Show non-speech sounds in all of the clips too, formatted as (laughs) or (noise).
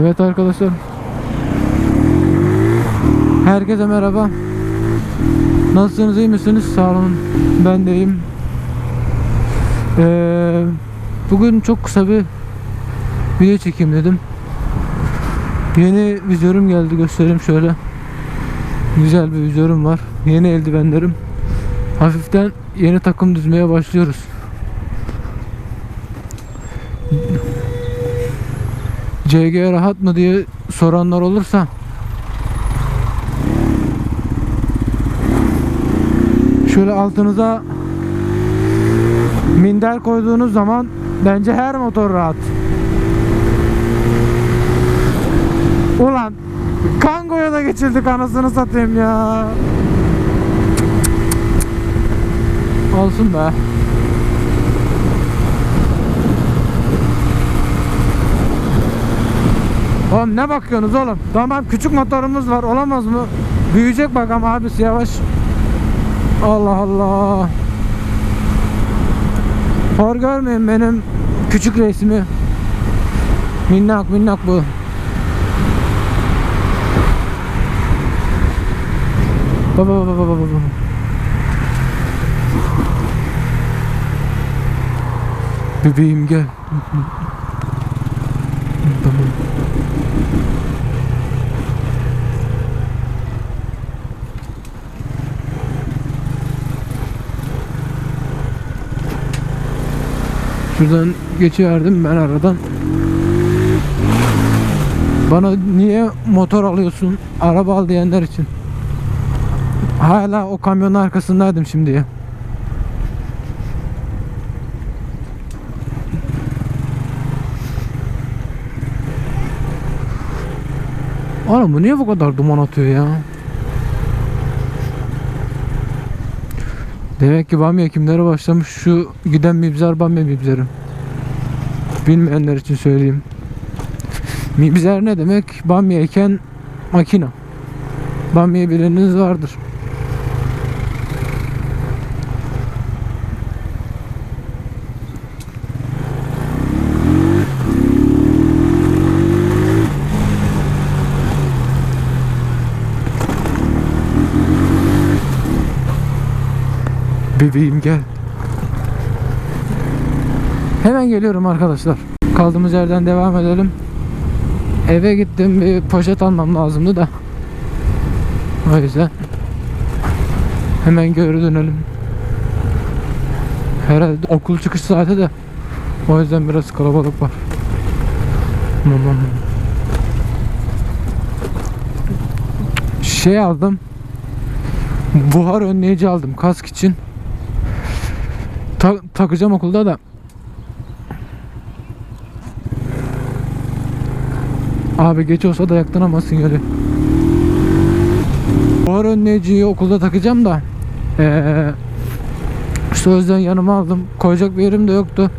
Evet arkadaşlar. Herkese merhaba. Nasılsınız iyi misiniz? Sağ olun. Ben de iyiyim. Ee, bugün çok kısa bir video çekeyim dedim. Yeni vizörüm geldi göstereyim şöyle. Güzel bir vizörüm var. Yeni eldivenlerim. Hafiften yeni takım düzmeye başlıyoruz. CG rahat mı diye soranlar olursa şöyle altınıza minder koyduğunuz zaman bence her motor rahat. Ulan Kango'ya da geçildik anasını satayım ya. Olsun be. Oğlum ne bakıyorsunuz oğlum? Tamam küçük motorumuz var olamaz mı? Büyüyecek bakalım abisi yavaş. Allah Allah. Hor görmeyin benim küçük resmi. Minnak minnak bu. Baba baba baba baba. Bebeğim gel. Tamam. Şuradan geçiverdim ben aradan. Bana niye motor alıyorsun, araba al diyenler için. Hala o kamyonun arkasındaydım şimdiye. Oğlum bu niye bu kadar duman atıyor ya? Demek ki bamya ekimleri başlamış şu giden mibzer bamya mibzeri. Bilmeyenler için söyleyeyim. Mibzer ne demek? Bamya eken makina. Bamya bileniniz vardır. Bebeğim gel. Hemen geliyorum arkadaşlar. Kaldığımız yerden devam edelim. Eve gittim bir poşet almam lazımdı da. O yüzden hemen geri dönelim. Herhalde okul çıkış saati de o yüzden biraz kalabalık var. Şey aldım. Buhar önleyici aldım kask için. Ta- takacağım okulda da. Abi geç olsa da yaktıramazsın yolu. Buhar önleyiciyi okulda takacağım da. Ee, yüzden yanıma aldım. Koyacak bir yerim de yoktu.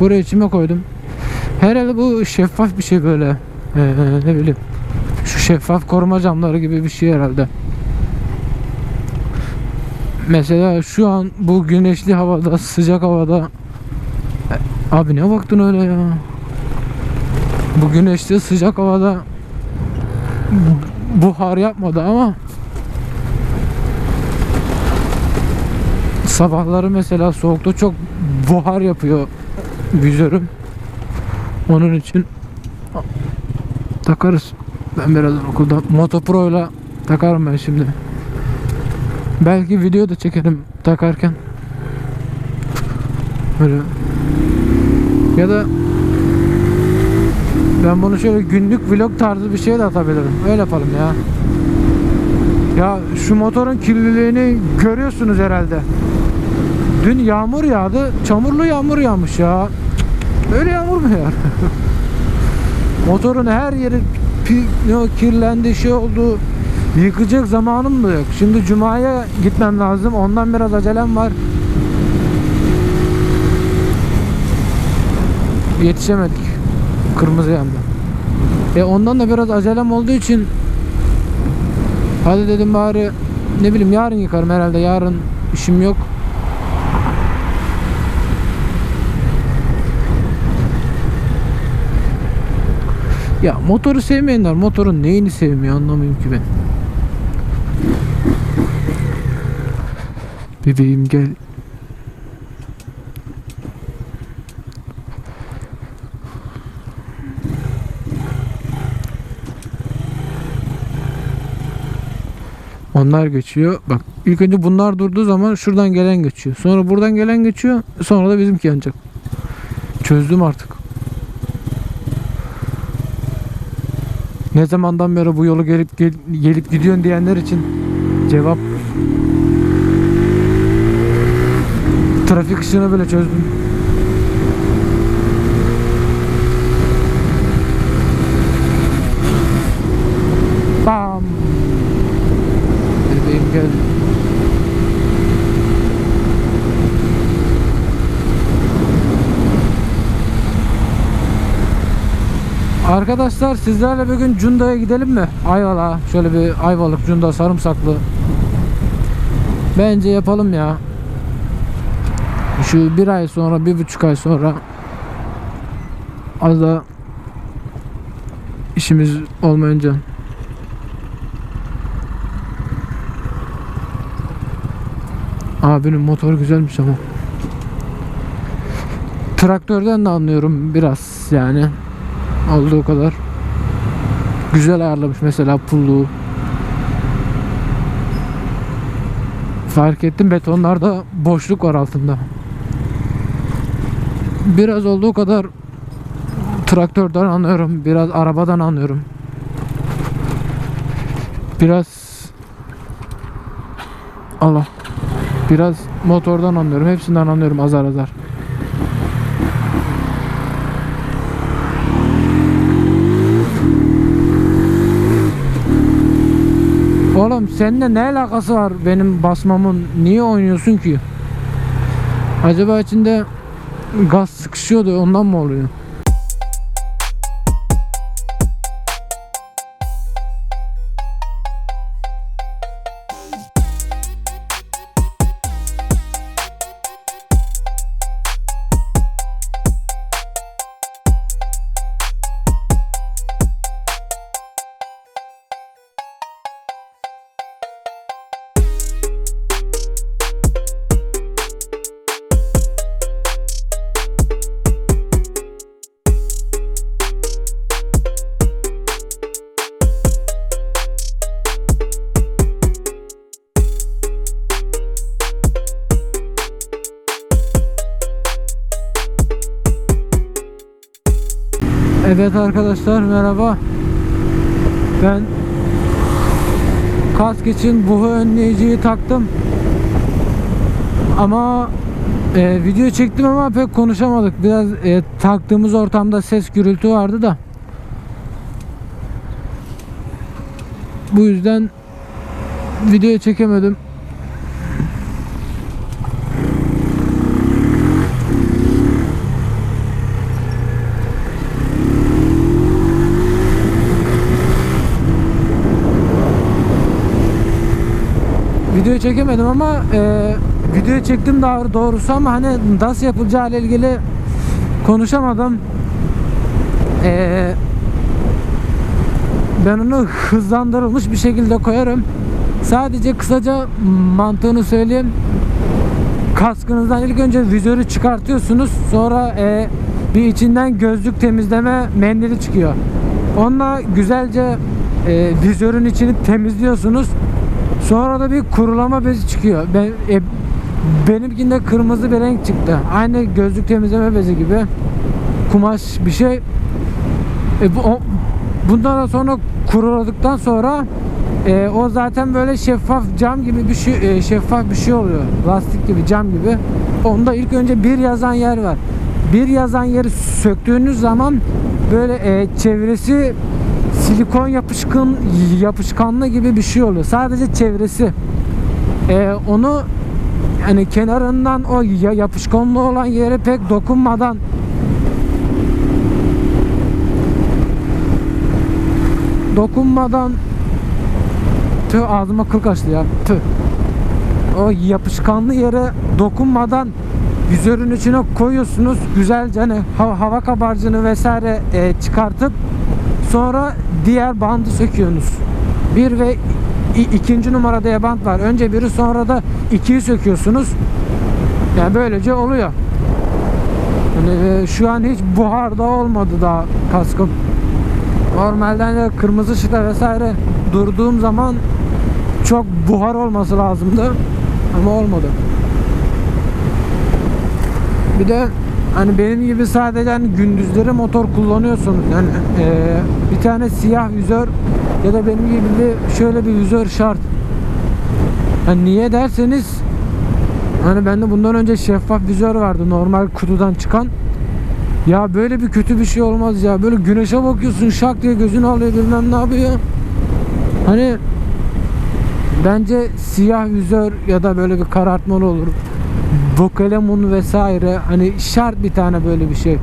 Buraya içime koydum. Herhalde bu şeffaf bir şey böyle. Ee, ne bileyim. Şu şeffaf koruma camları gibi bir şey herhalde. Mesela şu an bu güneşli havada, sıcak havada E, Abi ne baktın öyle ya? Bu güneşli sıcak havada bu- buhar yapmadı ama sabahları mesela soğukta çok buhar yapıyor vizörüm. Onun için takarız. Ben birazdan okulda Motopro ile takarım ben şimdi. Belki video da çekerim takarken. Böyle. Ya da ben bunu şöyle günlük vlog tarzı bir şey de atabilirim. Öyle yapalım ya. Ya şu motorun kirliliğini görüyorsunuz herhalde. Dün yağmur yağdı. Çamurlu yağmur yağmış ya. Böyle yağmur mu ya? (laughs) Motorun her yeri kirlendi şey oldu. Yıkacak zamanım da yok. Şimdi Cuma'ya gitmem lazım. Ondan biraz acelem var. Yetişemedik. Kırmızı yanda. E ondan da biraz acelem olduğu için Hadi dedim bari ne bileyim yarın yıkarım herhalde. Yarın işim yok. Ya motoru sevmeyenler motorun neyini sevmiyor anlamıyorum ki ben. Bebeğim gel. Onlar geçiyor. Bak ilk önce bunlar durduğu zaman şuradan gelen geçiyor. Sonra buradan gelen geçiyor. Sonra da bizimki yanacak. Çözdüm artık. Ne zamandan beri bu yolu gelip gel- gelip gidiyorsun diyenler için cevap trafik ışığını bile çözdüm. Bam. Bebeğim gel. Arkadaşlar sizlerle bugün Cunda'ya gidelim mi? Ayvalık'a. Şöyle bir Ayvalık, Cunda, Sarımsaklı. Bence yapalım ya. Şu bir ay sonra, bir buçuk ay sonra az da işimiz olmayınca Abinin motor güzelmiş ama. Traktörden de anlıyorum biraz yani. Olduğu kadar. Güzel ayarlamış mesela pulluğu. Fark ettim betonlarda boşluk var altında. Biraz olduğu kadar traktörden anlıyorum. Biraz arabadan anlıyorum. Biraz Allah Biraz motordan anlıyorum. Hepsinden anlıyorum azar azar. Oğlum seninle ne alakası var benim basmamın? Niye oynuyorsun ki? Acaba içinde gaz sıkışıyordu ondan mı oluyor? Evet arkadaşlar merhaba. Ben kask için buhu önleyiciyi taktım. Ama e, video çektim ama pek konuşamadık. Biraz e, taktığımız ortamda ses gürültü vardı da. Bu yüzden video çekemedim. Video çekemedim ama e, video çektim daha doğrusu ama hani nasıl yapılacağı ile ilgili konuşamadım. E, ben onu hızlandırılmış bir şekilde koyarım. Sadece kısaca mantığını söyleyeyim. Kaskınızdan ilk önce vizörü çıkartıyorsunuz. Sonra e, bir içinden gözlük temizleme mendili çıkıyor. Onunla güzelce e, vizörün içini temizliyorsunuz. Sonra da bir kurulama bezi çıkıyor. Ben e, benimkinde kırmızı bir renk çıktı. Aynı gözlük temizleme bezi gibi. Kumaş bir şey. E, bu, o, bundan sonra kuruladıktan sonra e, o zaten böyle şeffaf cam gibi bir şey e, şeffaf bir şey oluyor. Lastik gibi cam gibi. Onda ilk önce bir yazan yer var. Bir yazan yeri söktüğünüz zaman böyle e, çevresi silikon yapışkan yapışkanlı gibi bir şey oluyor. Sadece çevresi. Ee, onu yani kenarından o ya yapışkanlı olan yere pek dokunmadan dokunmadan tüh ağzıma kıl kaçtı ya tüh o yapışkanlı yere dokunmadan vizörün içine koyuyorsunuz güzelce hani hava kabarcını vesaire e, çıkartıp Sonra diğer bandı söküyorsunuz. Bir ve ikinci numara diye bant var. Önce biri sonra da ikiyi söküyorsunuz. Yani böylece oluyor. Yani e, şu an hiç buharda olmadı daha kaskım. Normalden de kırmızı ışıkta vesaire durduğum zaman çok buhar olması lazımdı. Ama olmadı. Bir de hani benim gibi sadece hani gündüzleri motor kullanıyorsunuz. Yani eee, bir tane siyah vizör ya da benim gibi bir şöyle bir vizör şart. Hani niye derseniz hani bende bundan önce şeffaf vizör vardı normal kutudan çıkan. Ya böyle bir kötü bir şey olmaz ya. Böyle güneşe bakıyorsun şak diye gözünü alıyor bilmem ne yapıyor. Hani bence siyah vizör ya da böyle bir karartmalı olur. Bokelemun vesaire hani şart bir tane böyle bir şey.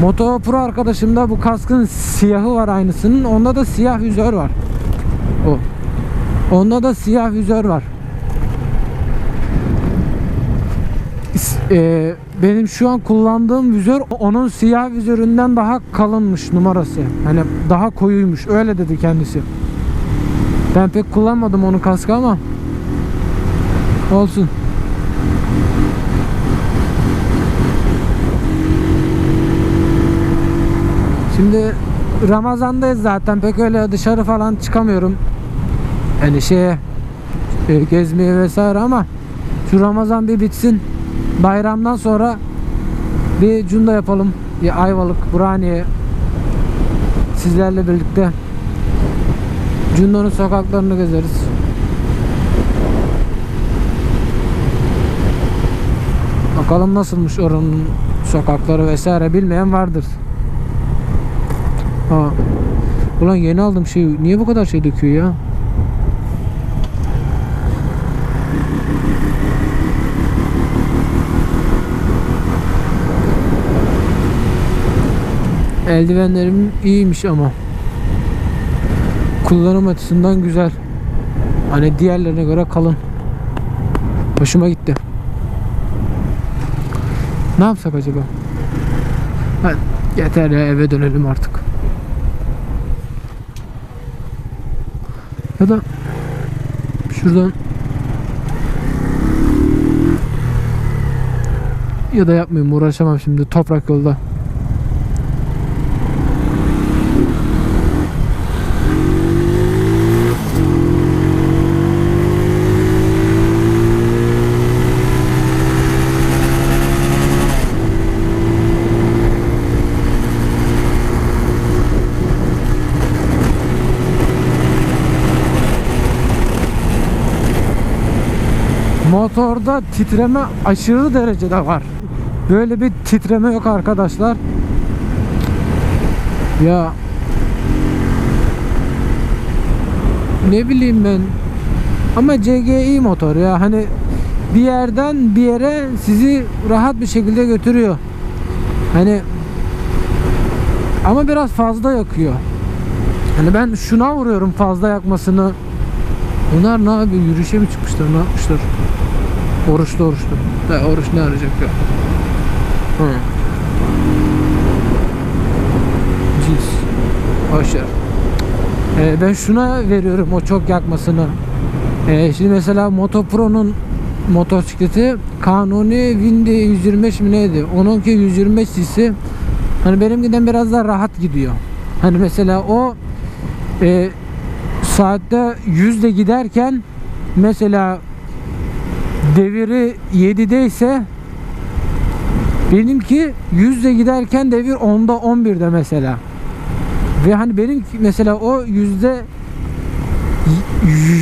Moto Pro arkadaşımda bu kaskın siyahı var aynısının. Onda da siyah vizör var. O. Onda da siyah vizör var. İs- e, benim şu an kullandığım vizör onun siyah vizöründen daha kalınmış numarası. Hani daha koyuymuş. Öyle dedi kendisi. Ben pek kullanmadım onu kaskı ama olsun. Şimdi Ramazan'dayız zaten pek öyle dışarı falan çıkamıyorum. Yani şeye e, gezmeye vesaire ama şu Ramazan bir bitsin. Bayramdan sonra bir cunda yapalım. Bir Ayvalık, Burhaniye sizlerle birlikte Cunda'nın sokaklarını gezeriz. Bakalım nasılmış oranın sokakları vesaire bilmeyen vardır. Aa. Ulan yeni aldım şey niye bu kadar şey döküyor ya? Eldivenlerim iyiymiş ama. Kullanım açısından güzel. Hani diğerlerine göre kalın. Hoşuma gitti. Ne yapsak acaba? Ha, yeter ya eve dönelim artık. Ya da şuradan ya da yapmayayım uğraşamam şimdi toprak yolda. Motorda titreme aşırı derecede var. Böyle bir titreme yok arkadaşlar. Ya ne bileyim ben ama CGI motor ya hani bir yerden bir yere sizi rahat bir şekilde götürüyor. Hani ama biraz fazla yakıyor. Hani ben şuna vuruyorum fazla yakmasını. Bunlar ne yapıyor? Yürüyüşe mi çıkmışlar? Ne yapmışlar? Oruçlu oruçlu. Da oruç ne arayacak ya? Hı. Cins. Boşver. Ee, ben şuna veriyorum o çok yakmasını. Ee, şimdi mesela Moto Pro'nun motosikleti kanuni Windi 125 mi neydi? Onunki 125 cc. Hani benimkiden biraz daha rahat gidiyor. Hani mesela o e, saatte 100 ile giderken mesela deviri 7'de ise benimki 100 ile giderken devir 10'da 11'de mesela. Ve hani benim mesela o yüzde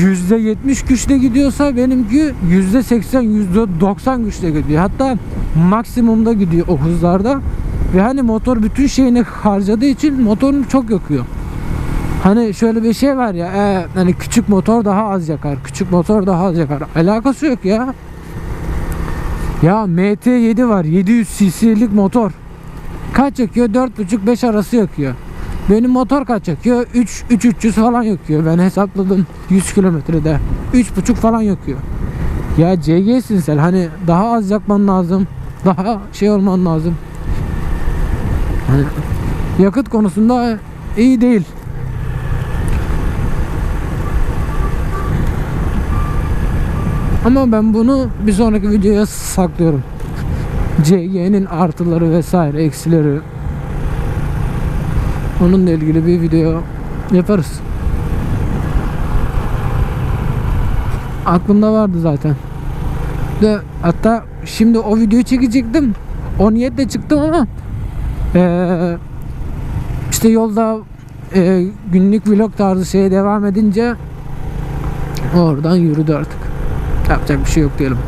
yüzde 70 güçle gidiyorsa benimki yüzde 80 yüzde 90 güçle gidiyor. Hatta maksimumda gidiyor o hızlarda. Ve hani motor bütün şeyini harcadığı için motorunu çok yakıyor. Hani şöyle bir şey var ya e, hani küçük motor daha az yakar. Küçük motor daha az yakar. Alakası yok ya. Ya MT7 var 700 cc'lik motor. Kaç yakıyor? 4.5-5 arası yakıyor. Benim motor kaç yakıyor? 3 3300 falan yakıyor. Ben hesapladım 100 kilometrede. 3.5 falan yakıyor. Ya CG'sin sen hani daha az yakman lazım. Daha şey olman lazım. Hani yakıt konusunda iyi değil. Ama ben bunu bir sonraki videoya saklıyorum. CG'nin artıları vesaire eksileri onunla ilgili bir video yaparız. Aklımda vardı zaten. De, hatta şimdi o videoyu çekecektim. O niyetle çıktım ama eee, işte yolda eee, günlük vlog tarzı şeye devam edince oradan yürüdü artık. Yapacak bir şey yok diyelim.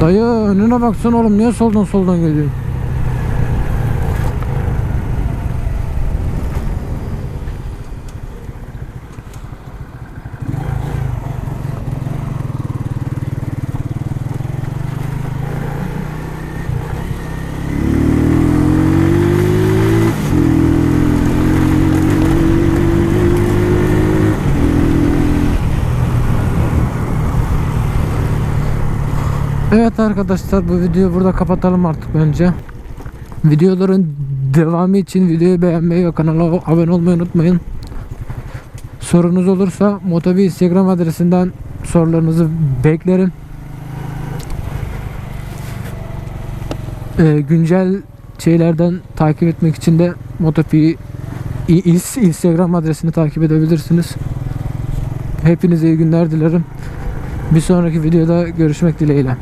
Dayı önüne baksana oğlum niye soldan soldan geliyorsun? Evet arkadaşlar bu videoyu burada kapatalım artık bence. Videoların devamı için videoyu beğenmeyi ve kanala abone olmayı unutmayın. Sorunuz olursa Motobi Instagram adresinden sorularınızı beklerim. Ee, güncel şeylerden takip etmek için de Motopi Instagram adresini takip edebilirsiniz. Hepinize iyi günler dilerim. Bir sonraki videoda görüşmek dileğiyle.